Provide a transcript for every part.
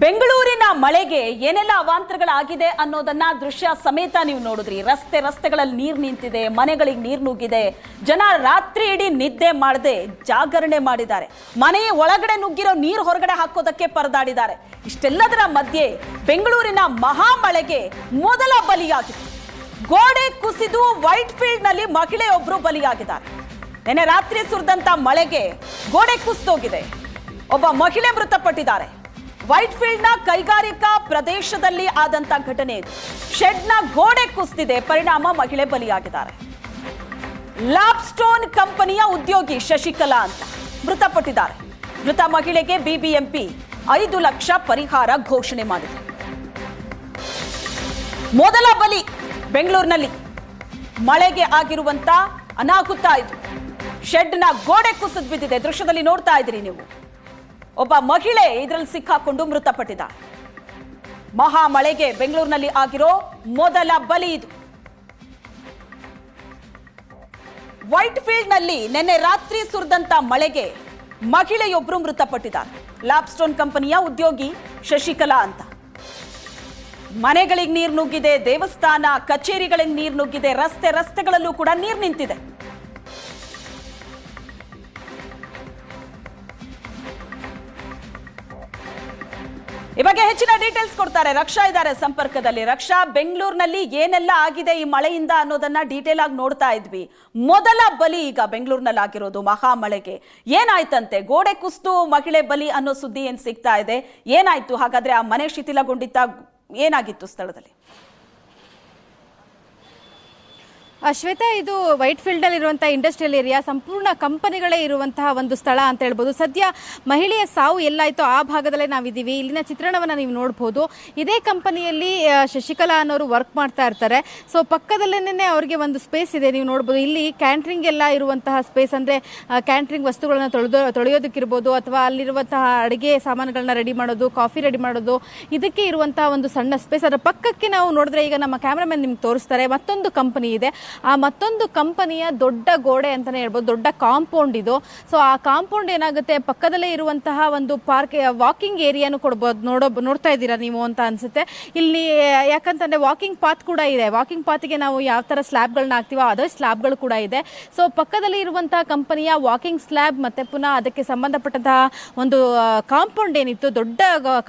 ಬೆಂಗಳೂರಿನ ಮಳೆಗೆ ಏನೆಲ್ಲ ಅವಾಂತರಗಳಾಗಿದೆ ಅನ್ನೋದನ್ನ ದೃಶ್ಯ ಸಮೇತ ನೀವು ನೋಡಿದ್ರಿ. ರಸ್ತೆ ರಸ್ತೆಗಳಲ್ಲಿ ನೀರು ನಿಂತಿದೆ, ಮನೆಗಳಿಗೆ ನೀರು ನುಗ್ಗಿದೆ, ಜನ ರಾತ್ರಿ ಇಡೀ ನಿದ್ದೆ ಮಾಡದೆ ಜಾಗರಣೆ ಮಾಡಿದ್ದಾರೆ. ಮನೆಯ ಒಳಗಡೆ ನುಗ್ಗಿರೋ ನೀರು ಹೊರಗಡೆ ಹಾಕೋದಕ್ಕೆ ಪರದಾಡಿದ್ದಾರೆ. ಇಷ್ಟೆಲ್ಲದರ ಮಧ್ಯೆ ಬೆಂಗಳೂರಿನ ಮಹಾಮಳೆಗೆ ಮೊದಲ ಬಲಿಯಾಗಿದೆ. ಗೋಡೆ ಕುಸಿದು ವೈಟ್ ಫೀಲ್ಡ್ನಲ್ಲಿ ಮಹಿಳೆಯೊಬ್ಬರು ಬಲಿಯಾಗಿದ್ದಾರೆ. ನಿನ್ನೆ ರಾತ್ರಿ ಸುರಿದಂತ ಮಳೆಗೆ ಗೋಡೆ ಕುಸಿದೋಗಿದೆ ಒಬ್ಬ ಮಹಿಳೆ ಮೃತಪಟ್ಟಿದ್ದಾರೆ. ವೈಟ್ ಫೀಲ್ಡ್ನ ಕೈಗಾರಿಕಾ ಪ್ರದೇಶದಲ್ಲಿ ಆದಂತ ಘಟನೆ ಇದು. ಶೆಡ್ನ ಗೋಡೆ ಕುಸಿದಿದೆ. ಪರಿಣಾಮ ಮಹಿಳೆ ಬಲಿಯಾಗಿದ್ದಾರೆ. ಲ್ಯಾಬ್ಸ್ಟೋನ್ ಕಂಪನಿಯ ಉದ್ಯೋಗಿ ಶಶಿಕಲಾ ಅಂತ ಮೃತಪಟ್ಟಿದ್ದಾರೆ. ಮೃತ ಮಹಿಳೆಗೆ ಬಿಬಿಎಂಪಿ ಐದು ಲಕ್ಷ ಪರಿಹಾರ ಘೋಷಣೆ ಮಾಡಿದೆ. ಮೊದಲ ಬಲಿ ಬೆಂಗಳೂರಿನಲ್ಲಿ. ಮಳೆಗೆ ಆಗಿರುವಂತ ಅನಾಹುತ ಇದು. ಶೆಡ್ನ ಗೋಡೆ ಕುಸಿದು ಬಿದ್ದಿದೆ. ದೃಶ್ಯದಲ್ಲಿ ನೋಡ್ತಾ ಇದ್ದೀರಿ ನೀವು. ಒಬ್ಬ ಮಹಿಳೆ ಇದರಲ್ಲಿ ಸಿಕ್ಕಾಕೊಂಡು ಮೃತಪಟ್ಟಿದ ಮಹಾ ಮಳೆಗೆ ಬೆಂಗಳೂರಿನಲ್ಲಿ ಆಗಿರೋ ಮೊದಲ ಬಲಿ ಇದು. ವೈಟ್ ಫೀಲ್ಡ್ನಲ್ಲಿ ನಿನ್ನೆ ರಾತ್ರಿ ಸುರಿದಂತ ಮಳೆಗೆ ಮಹಿಳೆಯೊಬ್ಬರು ಮೃತಪಟ್ಟಿದ್ದಾರೆ. ಲ್ಯಾಬ್ಸ್ಟೋನ್ ಕಂಪನಿಯ ಉದ್ಯೋಗಿ ಶಶಿಕಲಾ ಅಂತ. ಮನೆಗಳಿಗೆ ನೀರು ನುಗ್ಗಿದೆ, ದೇವಸ್ಥಾನ, ಕಚೇರಿಗಳಿಗೆ ನೀರು ನುಗ್ಗಿದೆ, ರಸ್ತೆ ರಸ್ತೆಗಳಲ್ಲೂ ಕೂಡ ನೀರು ನಿಂತಿದೆ. ಈ ಬಗ್ಗೆ ಹೆಚ್ಚಿನ ಡೀಟೇಲ್ಸ್ ಕೊಡ್ತಾರೆ. ರಕ್ಷಾ ಇದ್ದಾರೆ ಸಂಪರ್ಕದಲ್ಲಿ. ರಕ್ಷಾ ಬೆಂಗಳೂರಿನಲ್ಲಿ ಏನೆಲ್ಲ ಆಗಿದೆ ಈ ಮಳೆಯಿಂದ ಅನ್ನೋದನ್ನ ಡೀಟೇಲ್ ಆಗಿ ನೋಡ್ತಾ ಇದ್ವಿ. ಮೊದಲ ಬಲಿ ಈಗ ಬೆಂಗಳೂರಿನಲ್ಲಿ ಆಗಿರೋದು ಮಹಾ ಮಳೆಗೆ. ಏನಾಯ್ತಂತೆ? ಗೋಡೆ ಕುಸ್ತು ಮಹಿಳೆ ಬಲಿ ಅನ್ನೋ ಸುದ್ದಿ ಏನ್ ಸಿಗ್ತಾ ಇದೆ? ಏನಾಯ್ತು? ಹಾಗಾದ್ರೆ ಆ ಮನೆ ಶಿಥಿಲಗೊಂಡಿದ್ದ ಏನಾಗಿತ್ತು ಸ್ಥಳದಲ್ಲಿ? ಶ್ವೇತಾ, ಇದು ವೈಟ್ ಫೀಲ್ಡ್ ಅಲ್ಲಿ ಇರುವಂತಹ ಇಂಡಸ್ಟ್ರಿಯಲ್ ಏರಿಯಾ, ಸಂಪೂರ್ಣ ಕಂಪನಿಗಳೇ ಇರುವಂತಹ ಒಂದು ಸ್ಥಳ ಅಂತ ಹೇಳ್ಬೋದು. ಸದ್ಯ ಮಹಿಳೆಯ ಸಾವು ಎಲ್ಲಾಯ್ತು ಆ ಭಾಗದಲ್ಲೇ ನಾವಿದ್ದೀವಿ. ಇಲ್ಲಿನ ಚಿತ್ರಣವನ್ನ ನೀವು ನೋಡಬಹುದು ಇದೇ ಕಂಪನಿಯಲ್ಲಿ ಶಶಿಕಲಾ ಅನ್ನೋರು ವರ್ಕ್ ಮಾಡ್ತಾ ಇರ್ತಾರೆ. ಸೊ ಪಕ್ಕದಲ್ಲೇನೆ ಅವರಿಗೆ ಒಂದು ಸ್ಪೇಸ್ ಇದೆ ನೀವು ನೋಡಬಹುದು ಇಲ್ಲಿ ಕ್ಯಾಂಟ್ರಿಂಗ್ ಎಲ್ಲ ಇರುವಂತಹ ಸ್ಪೇಸ್ ಅಂದ್ರೆ ಕ್ಯಾಂಟ್ರಿಂಗ್ ವಸ್ತುಗಳನ್ನ ತೊಳೆದು, ತೊಳೆಯೋದಕ್ಕಿರ್ಬೋದು ಅಥವಾ ಅಲ್ಲಿರುವಂತಹ ಅಡಿಗೆ ಸಾಮಾನುಗಳನ್ನ ರೆಡಿ ಮಾಡೋದು ಕಾಫಿ ರೆಡಿ ಮಾಡೋದು, ಇದಕ್ಕೆ ಇರುವಂತಹ ಒಂದು ಸಣ್ಣ ಸ್ಪೇಸ್ ಅದರ ಪಕ್ಕಕ್ಕೆ ನಾವು ನೋಡಿದ್ರೆ ಈಗ ನಮ್ಮ ಕ್ಯಾಮ್ರಾಮನ್ ನಿಮ್ಗೆ ತೋರಿಸ್ತಾರೆ. ಮತ್ತೊಂದು ಕಂಪನಿ ಇದೆ. ಆ ಮತ್ತೊಂದು ಕಂಪನಿಯ ದೊಡ್ಡ ಗೋಡೆ ಅಂತಾನೆ ಹೇಳ್ಬೋದು, ದೊಡ್ಡ ಕಾಂಪೌಂಡ್ ಇದು. ಸೊ ಆ ಕಾಂಪೌಂಡ್ ಏನಾಗುತ್ತೆ, ಪಕ್ಕದಲ್ಲೇ ಇರುವಂತಹ ಒಂದು ಪಾರ್ಕ್ ವಾಕಿಂಗ್ ಏರಿಯಾನು ಕೊಡ್ಬೋದು. ನೋಡೋ, ನೋಡ್ತಾ ಇದ್ದೀರಾ ನೀವು ಅಂತ ಅನ್ಸುತ್ತೆ. ಇಲ್ಲಿ, ಯಾಕಂತಂದ್ರೆ ವಾಕಿಂಗ್ ಪಾತ್ ಕೂಡ ಇದೆ. ವಾಕಿಂಗ್ ಪಾತ್ಗೆ ನಾವು ಯಾವ ತರ ಸ್ಲ್ಯಾಬ್ಗಳನ್ನ ಹಾಕ್ತೀವೋ, ಅದೇ ಸ್ಲ್ಯಾಬ್ಗಳು ಕೂಡ ಇದೆ. ಸೊ ಪಕ್ಕದಲ್ಲಿ ಇರುವಂತಹ ಕಂಪನಿಯ ವಾಕಿಂಗ್ ಸ್ಲ್ಯಾಬ್ ಮತ್ತೆ ಪುನಃ ಅದಕ್ಕೆ ಸಂಬಂಧಪಟ್ಟಂತಹ ಒಂದು ಕಾಂಪೌಂಡ್ ಏನಿತ್ತು, ದೊಡ್ಡ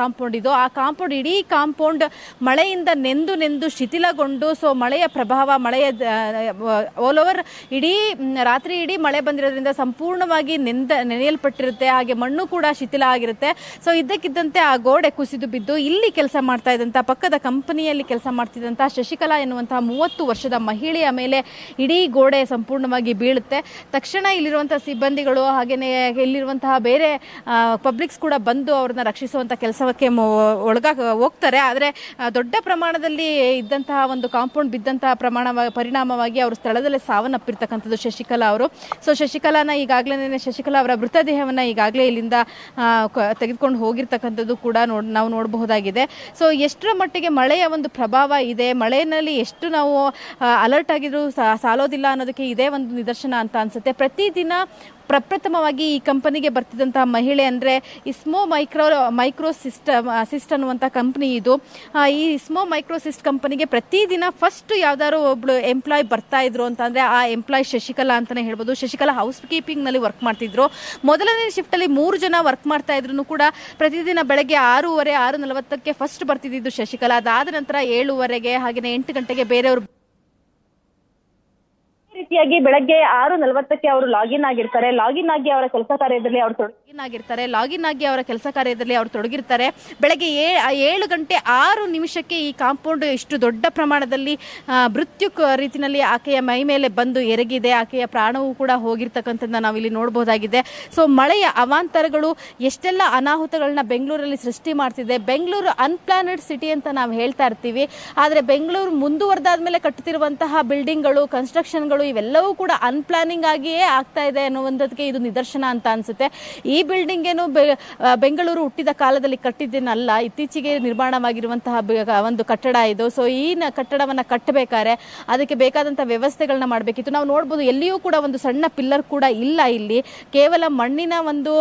ಕಾಂಪೌಂಡ್ ಇದು. ಆ ಕಾಂಪೌಂಡ್ ಇಡೀ ಕಾಂಪೌಂಡ್ ಮಳೆಯಿಂದ ನೆಂದು ನೆಂದು ಶಿಥಿಲಗೊಂಡು, ಸೊ ಮಳೆಯ ಪ್ರಭಾವ, ಮಳೆಯ ಆಲ್ ಓವರ್ ಇಡೀ ರಾತ್ರಿ ಇಡೀ ಮಳೆ ಬಂದಿರೋದ್ರಿಂದ ಸಂಪೂರ್ಣವಾಗಿ ನೆಂದ, ನೆನೆಯಲ್ಪಟ್ಟಿರುತ್ತೆ, ಹಾಗೆ ಮಣ್ಣು ಕೂಡ ಶಿಥಿಲ ಆಗಿರುತ್ತೆ. ಸೊ ಇದ್ದಕ್ಕಿದ್ದಂತೆ ಆ ಗೋಡೆ ಕುಸಿದು ಬಿದ್ದು ಇಲ್ಲಿ ಕೆಲಸ ಮಾಡ್ತಾ ಇದ್ದಂಥ ಪಕ್ಕದ ಕಂಪನಿಯಲ್ಲಿ ಕೆಲಸ ಮಾಡ್ತಿದ್ದಂಥ ಶಶಿಕಲಾ ಎನ್ನುವಂತಹ ಮೂವತ್ತು ವರ್ಷದ ಮಹಿಳೆಯ ಮೇಲೆ ಇಡೀ ಗೋಡೆ ಸಂಪೂರ್ಣವಾಗಿ ಬೀಳುತ್ತೆ. ತಕ್ಷಣ ಇಲ್ಲಿರುವಂತಹ ಸಿಬ್ಬಂದಿಗಳು ಹಾಗೆಯೇ ಇಲ್ಲಿರುವಂತಹ ಬೇರೆ ಪಬ್ಲಿಕ್ಸ್ ಕೂಡ ಬಂದು ಅವ್ರನ್ನ ರಕ್ಷಿಸುವಂಥ ಕೆಲಸಕ್ಕೆ ಒಳಗ, ಹೋಗ್ತಾರೆ. ಆದರೆ ದೊಡ್ಡ ಪ್ರಮಾಣದಲ್ಲಿ ಇದ್ದಂತಹ ಒಂದು ಕಾಂಪೌಂಡ್ ಬಿದ್ದಂತಹ ಪ್ರಮಾಣ ಪರಿಣಾಮವಾಗಿ ಅವರು ಸ್ಥಳದಲ್ಲೇ ಸಾವನ್ನಪ್ಪಿರ್ತಕ್ಕಂಥದ್ದು ಶಶಿಕಲಾ ಅವರು. ಸೊ ಶಶಿಕಲಾನ ಈಗಾಗಲೇ ಶಶಿಕಲಾ ಅವರ ಮೃತದೇಹವನ್ನ ಈಗಾಗಲೇ ಇಲ್ಲಿಂದ ತೆಗೆದುಕೊಂಡು ಹೋಗಿರ್ತಕ್ಕಂಥದ್ದು ಕೂಡ ನೋಡ್, ನಾವು ನೋಡಬಹುದಾಗಿದೆ. ಸೊ ಎಷ್ಟರ ಮಟ್ಟಿಗೆ ಮಳೆಯ ಒಂದು ಪ್ರಭಾವ ಇದೆ ಮಳೆಯಲ್ಲಿ ಎಷ್ಟು ನಾವು ಅಲರ್ಟ್ ಆಗಿದ್ರು ಸಾಲೋದಿಲ್ಲ ಅನ್ನೋದಕ್ಕೆ ಇದೇ ಒಂದು ನಿದರ್ಶನ ಅಂತ ಅನ್ಸುತ್ತೆ. ಪ್ರತಿದಿನ ಪ್ರಪ್ರಥಮವಾಗಿ ಈ ಕಂಪನಿಗೆ ಬರ್ತಿದ್ದಂತಹ ಮಹಿಳೆ ಅಂದರೆ ಇಸ್ಮೋ ಮೈಕ್ರೋ ಮೈಕ್ರೋ ಸಿಸ್ಟಮ್ ಅನ್ನುವಂಥ ಕಂಪ್ನಿ ಇದು. ಈ ಇಸ್ಮೋ ಮೈಕ್ರೋಸಿಸ್ಟ್ ಕಂಪನಿಗೆ ಪ್ರತಿದಿನ ಫಸ್ಟ್ ಯಾವ್ದಾದ್ರು ಒಬ್ಳು ಎಂಪ್ಲಾಯ್ ಬರ್ತಾ ಇದ್ರು ಅಂತಂದ್ರೆ ಆ ಎಂಪ್ಲಾಯ್ ಶಶಿಕಲಾ ಅಂತಲೇ ಹೇಳ್ಬೋದು. ಶಶಿಕಲಾ ಹೌಸ್ ಕೀಪಿಂಗ್ನಲ್ಲಿ ವರ್ಕ್ ಮಾಡ್ತಿದ್ರು. ಮೊದಲನೇ ಶಿಫ್ಟಲ್ಲಿ ಮೂರು ಜನ ವರ್ಕ್ ಮಾಡ್ತಾ ಇದ್ರು ಕೂಡ ಪ್ರತಿದಿನ ಬೆಳಗ್ಗೆ ಆರೂವರೆ ಆರು ನಲವತ್ತಕ್ಕೆ ಫಸ್ಟ್ ಬರ್ತಿದ್ದು ಶಶಿಕಲಾ. ಅದಾದ ನಂತರ ಏಳುವರೆಗೆ ಹಾಗೆಯೇ ಎಂಟು ಗಂಟೆಗೆ ಬೇರೆಯವರು ರೀತಿಯಾಗಿ ಬೆಳಗ್ಗೆ ಆರು ನಲವತ್ತಕ್ಕೆ ಅವರು ಲಾಗಿನ್ ಆಗಿರ್ತಾರೆ. ಲಾಗಿನ್ ಆಗಿ ಅವರ ಕೆಲಸ ಕಾರ್ಯದಲ್ಲಿ ಅವರು ಲಾಗಿನ್ ಆಗಿರ್ತಾರೆ. ಲಾಗಿನ್ ಆಗಿ ಅವರ ಕೆಲಸ ಕಾರ್ಯದಲ್ಲಿ ಅವರು ತೊಡಗಿರ್ತಾರೆ. ಬೆಳಗ್ಗೆ ಏ- ಏಳು ಗಂಟೆ ಆರು ನಿಮಿಷಕ್ಕೆ ಈ ಕಾಂಪೌಂಡ್ ಇಷ್ಟು ದೊಡ್ಡ ಪ್ರಮಾಣದಲ್ಲಿ ಮೃತ್ಯು ರೀತಿಯಲ್ಲಿ ಆಕೆಯ ಮೈ ಮೇಲೆ ಬಂದು ಎರಗಿದೆ. ಆಕೆಯ ಪ್ರಾಣವೂ ಕೂಡ ಹೋಗಿರ್ತಕ್ಕಂಥದ್ದನ್ನ ನಾವು ಇಲ್ಲಿ ನೋಡಬಹುದಾಗಿದೆ ಸೊ, ಮಳೆಯ ಅವಾಂತರಗಳು ಎಷ್ಟೆಲ್ಲ ಅನಾಹುತಗಳನ್ನ ಬೆಂಗಳೂರಲ್ಲಿ ಸೃಷ್ಟಿ ಮಾಡ್ತಿದೆ. ಬೆಂಗಳೂರು ಅನ್ಪ್ಲಾನೆಡ್ ಸಿಟಿ ಅಂತ ನಾವು ಹೇಳ್ತಾ ಇರ್ತೀವಿ. ಆದರೆ ಬೆಂಗಳೂರು ಮುಂದುವರೆದಾದ ಮೇಲೆ ಕಟ್ಟುತ್ತಿರುವಂತಹ ಬಿಲ್ಡಿಂಗ್ಗಳು, ಕನ್ಸ್ಟ್ರಕ್ಷನ್ಗಳು ಇವೆಲ್ಲವೂ ಕೂಡ ಅನ್ಪ್ಲಾನಿಂಗ್ ಆಗಿಯೇ ಆಗ್ತಾ ಇದೆ ಅನ್ನುವಂಥದ್ದಕ್ಕೆ ಇದು ನಿದರ್ಶನ ಅಂತ ಅನ್ಸುತ್ತೆ. ಈ ಬಿಲ್ಡಿಂಗ್ ಏನು ಬೆಂಗಳೂರು ಹುಟ್ಟಿದ ಕಾಲದಲ್ಲಿ ಕಟ್ಟಿದ್ದೇನಲ್ಲ, ಇತ್ತೀಚೆಗೆ ನಿರ್ಮಾಣವಾಗಿರುವಂತಹ ಒಂದು ಕಟ್ಟಡ ಇದು. ಸೊ ಈ ಕಟ್ಟಡವನ್ನು ಕಟ್ಟಬೇಕಾದ್ರೆ ಅದಕ್ಕೆ ಬೇಕಾದಂಥ ವ್ಯವಸ್ಥೆಗಳನ್ನ ಮಾಡಬೇಕಿತ್ತು. ನಾವು ನೋಡ್ಬೋದು ಎಲ್ಲಿಯೂ ಕೂಡ ಒಂದು ಸಣ್ಣ ಪಿಲ್ಲರ್ ಕೂಡ ಇಲ್ಲ ಇಲ್ಲಿ. ಕೇವಲ ಮಣ್ಣಿನ ಒಂದು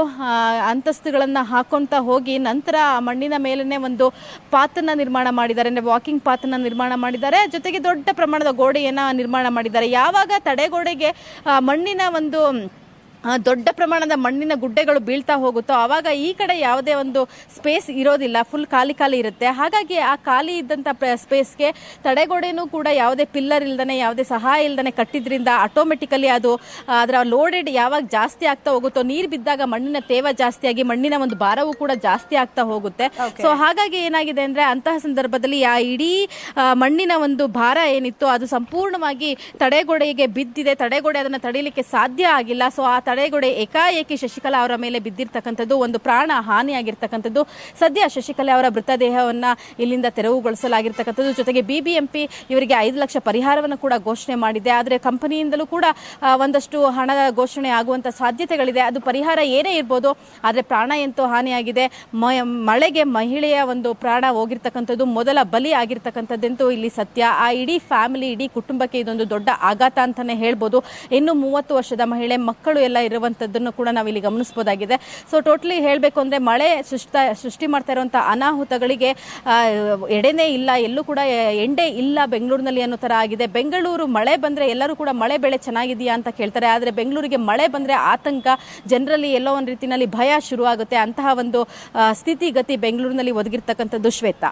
ಅಂತಸ್ತುಗಳನ್ನು ಹಾಕೊಂತ ಹೋಗಿ ನಂತರ ಆ ಮಣ್ಣಿನ ಮೇಲೇ ಒಂದು ಪಾತನ್ನ ನಿರ್ಮಾಣ ಮಾಡಿದ್ದಾರೆ. ಅಂದ್ರೆ ವಾಕಿಂಗ್ ಪಾತನ್ನ ನಿರ್ಮಾಣ ಮಾಡಿದ್ದಾರೆ. ಜೊತೆಗೆ ದೊಡ್ಡ ಪ್ರಮಾಣದ ಗೋಡೆಯನ್ನ ನಿರ್ಮಾಣ ಮಾಡಿದ್ದಾರೆ. ಯಾವಾಗ ತಡೆಗೋಡೆಗೆ ಮಣ್ಣಿನ ಒಂದು ದೊಡ್ಡ ಪ್ರಮಾಣದ ಮಣ್ಣಿನ ಗುಡ್ಡೆಗಳು ಬೀಳ್ತಾ ಹೋಗುತ್ತೋ ಆವಾಗ ಈ ಕಡೆ ಯಾವುದೇ ಒಂದು ಸ್ಪೇಸ್ ಇರೋದಿಲ್ಲ. ಫುಲ್ ಖಾಲಿ ಖಾಲಿ ಇರುತ್ತೆ. ಹಾಗಾಗಿ ಆ ಖಾಲಿ ಇದ್ದಂಥ ಸ್ಪೇಸ್ಗೆ ತಡೆಗೋಡೆನೂ ಕೂಡ ಯಾವುದೇ ಪಿಲ್ಲರ್ ಇಲ್ದನೆ ಯಾವುದೇ ಸಹಾಯ ಇಲ್ದನೆ ಕಟ್ಟಿದ್ರಿಂದ ಆಟೋಮೆಟಿಕಲಿ ಅದು ಅದರ ಲೋಡೆಡ್ ಯಾವಾಗ ಜಾಸ್ತಿ ಆಗ್ತಾ ಹೋಗುತ್ತೋ ನೀರು ಬಿದ್ದಾಗ ಮಣ್ಣಿನ ತೇವ ಜಾಸ್ತಿಯಾಗಿ ಮಣ್ಣಿನ ಒಂದು ಭಾರವೂ ಕೂಡ ಜಾಸ್ತಿ ಆಗ್ತಾ ಹೋಗುತ್ತೆ. ಸೊ ಹಾಗಾಗಿ ಏನಾಗಿದೆ ಅಂದ್ರೆ ಅಂತಹ ಸಂದರ್ಭದಲ್ಲಿ ಆ ಇಡೀ ಮಣ್ಣಿನ ಒಂದು ಭಾರ ಏನಿತ್ತು ಅದು ಸಂಪೂರ್ಣವಾಗಿ ತಡೆಗೋಡೆಗೆ ಬಿದ್ದಿದೆ. ತಡೆಗೋಡೆ ಅದನ್ನು ತಡೀಲಿಕ್ಕೆ ಸಾಧ್ಯ ಆಗಿಲ್ಲ. ಸೊ ಆ ತಡೆಗೋಡೆ ಏಕಾಏಕಿ ಶಶಿಕಲಾ ಅವರ ಮೇಲೆ ಬಿದ್ದಿರ್ತಕ್ಕಂಥದ್ದು, ಒಂದು ಪ್ರಾಣ ಹಾನಿಯಾಗಿರ್ತಕ್ಕಂಥದ್ದು. ಸದ್ಯ ಶಶಿಕಲಾ ಅವರ ಮೃತದೇಹವನ್ನು ಇಲ್ಲಿಂದ ತೆರವುಗೊಳಿಸಲಾಗಿರ್ತಕ್ಕಂಥದ್ದು. ಜೊತೆಗೆ ಬಿಬಿಎಂಪಿ ಇವರಿಗೆ ಐದು ಲಕ್ಷ ಪರಿಹಾರವನ್ನು ಕೂಡ ಘೋಷಣೆ ಮಾಡಿದೆ. ಆದರೆ ಕಂಪನಿಯಿಂದಲೂ ಕೂಡ ಒಂದಷ್ಟು ಹಣದ ಘೋಷಣೆ ಆಗುವಂಥ ಸಾಧ್ಯತೆಗಳಿದೆ. ಅದು ಪರಿಹಾರ ಏನೇ ಇರ್ಬೋದು, ಆದರೆ ಪ್ರಾಣ ಎಂತೂ ಹಾನಿಯಾಗಿದೆ. ಮಳೆಗೆ ಮಹಿಳೆಯ ಒಂದು ಪ್ರಾಣ ಹೋಗಿರ್ತಕ್ಕಂಥದ್ದು, ಮೊದಲ ಬಲಿ ಆಗಿರ್ತಕ್ಕಂಥದ್ದಂತೂ ಇಲ್ಲಿ ಸತ್ಯ. ಆ ಇಡೀ ಫ್ಯಾಮಿಲಿ ಇಡೀ ಕುಟುಂಬಕ್ಕೆ ಇದೊಂದು ದೊಡ್ಡ ಆಘಾತ ಅಂತಲೇ ಹೇಳ್ಬೋದು. ಇನ್ನು ಮೂವತ್ತು ವರ್ಷದ ಮಹಿಳೆ, ಮಕ್ಕಳು ಎಲ್ಲ ಇರುವಂತದ್ದನ್ನು ಕೂಡ ನಾವು ಇಲ್ಲಿ ಗಮನಿಸಬಹುದಾಗಿದೆ. ಸೊ ಟೋಟಲಿ ಹೇಳಬೇಕು ಅಂದ್ರೆ ಮಳೆ ಸೃಷ್ಟ, ಸೃಷ್ಟಿ ಮಾಡ್ತಾ ಇರುವಂಥ ಅನಾಹುತಗಳಿಗೆ ಎಡೆನೇ ಇಲ್ಲ, ಎಲ್ಲೂ ಕೂಡ ಎಂಡೆ ಇಲ್ಲ ಬೆಂಗಳೂರಿನಲ್ಲಿ ಅನ್ನೋ ತರ ಆಗಿದೆ. ಬೆಂಗಳೂರು ಮಳೆ ಬಂದ್ರೆ ಎಲ್ಲರೂ ಕೂಡ ಮಳೆ ಬೆಳೆ ಚೆನ್ನಾಗಿದೆಯಾ ಅಂತ ಕೇಳ್ತಾರೆ. ಆದ್ರೆ ಬೆಂಗಳೂರಿಗೆ ಮಳೆ ಬಂದ್ರೆ ಆತಂಕ, ಜನರಲ್ಲಿ ಎಲ್ಲೋ ಒಂದು ರೀತಿಯಲ್ಲಿ ಭಯ ಶುರುವಾಗುತ್ತೆ. ಅಂತಹ ಒಂದು ಸ್ಥಿತಿಗತಿ ಬೆಂಗಳೂರಿನಲ್ಲಿ ಒದಗಿರ್ತಕ್ಕಂಥದ್ದು ಶ್ವೇತಾ.